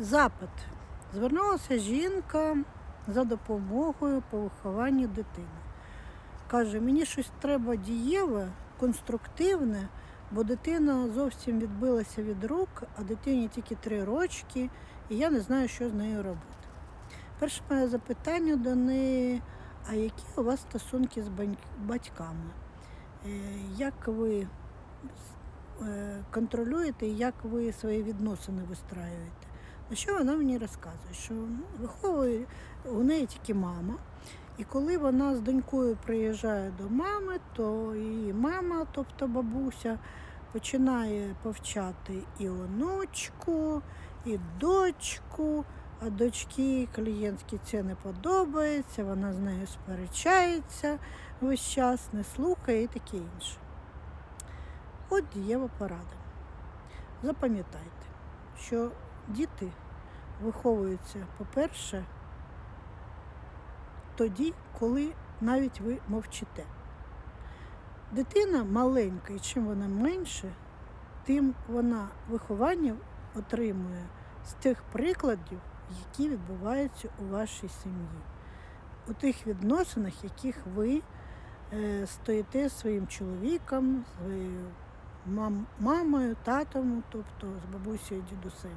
Запит. Звернулася жінка за допомогою по вихованню дитини. Каже, мені щось треба дієве, конструктивне, бо дитина зовсім відбилася від рук, а дитині тільки три рочки, і я не знаю, що з нею робити. Перше моє запитання до неї, а які у вас стосунки з батьками? Е, Як ви е, контролюєте і як ви свої відносини вистраюєте? На що вона мені розказує? Що ну, виховує у неї тільки мама. І коли вона з донькою приїжджає до мами, то її мама, тобто бабуся, починає повчати і онучку, і дочку, а дочці клієнтські це не подобається, вона з нею сперечається весь час, не слухає і таке інше. От дієва порада. Запам'ятайте, що діти виховуються, по-перше, тоді, коли навіть ви мовчите. Дитина маленька, і чим вона менше, тим вона виховання отримує з тих прикладів, які відбуваються у вашій сім'ї, у тих відносинах, яких ви е, стоїте своїм чоловіком, своєю мам- мамою, татом, тобто з бабусею, дідусем.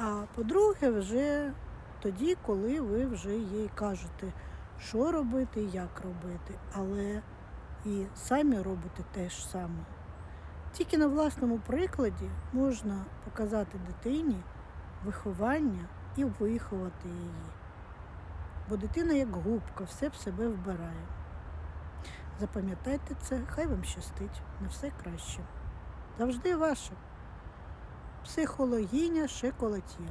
А по-друге, вже тоді, коли ви вже їй кажете, що робити як робити, але і самі робите те ж саме. Тільки на власному прикладі можна показати дитині виховання і виховати її. Бо дитина як губка, все в себе вбирає. Запам'ятайте це, хай вам щастить на все краще. Завжди ваша психологиня Шеколатє.